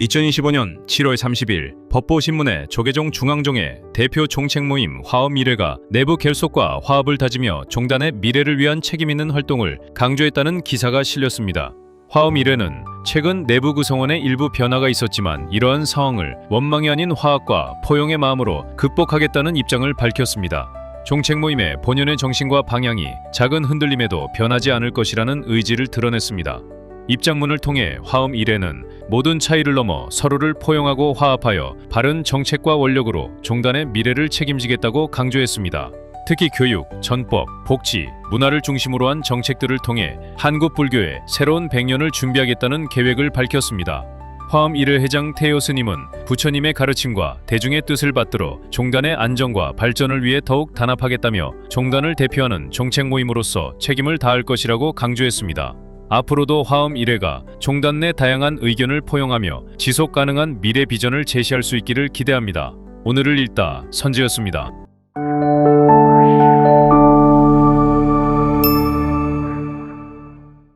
2025년 7월 30일 법보신문의 조계종 중앙종의 대표 종책 모임 화업 미래가 내부 결속과 화합을 다지며 종단의 미래를 위한 책임 있는 활동을 강조했다는 기사가 실렸습니다. 화업 미래는 최근 내부 구성원의 일부 변화가 있었지만 이러한 상황을 원망이 아닌 화합과 포용의 마음으로 극복하겠다는 입장을 밝혔습니다. 종책 모임의 본연의 정신과 방향이 작은 흔들림에도 변하지 않을 것이라는 의지를 드러냈습니다. 입장문을 통해 화음 일에는 모든 차이를 넘어 서로를 포용하고 화합하여 바른 정책과 원력으로 종단의 미래를 책임지겠다고 강조했습니다. 특히 교육, 전법, 복지, 문화를 중심으로 한 정책들을 통해 한국 불교의 새로운 100년을 준비하겠다는 계획을 밝혔습니다. 화엄 일회 회장 태효 스님은 부처님의 가르침과 대중의 뜻을 받들어 종단의 안정과 발전을 위해 더욱 단합하겠다며 종단을 대표하는 정책 모임으로서 책임을 다할 것이라고 강조했습니다. 앞으로도 화엄 일회가 종단 내 다양한 의견을 포용하며 지속 가능한 미래 비전을 제시할 수 있기를 기대합니다. 오늘을 읽다 선지였습니다.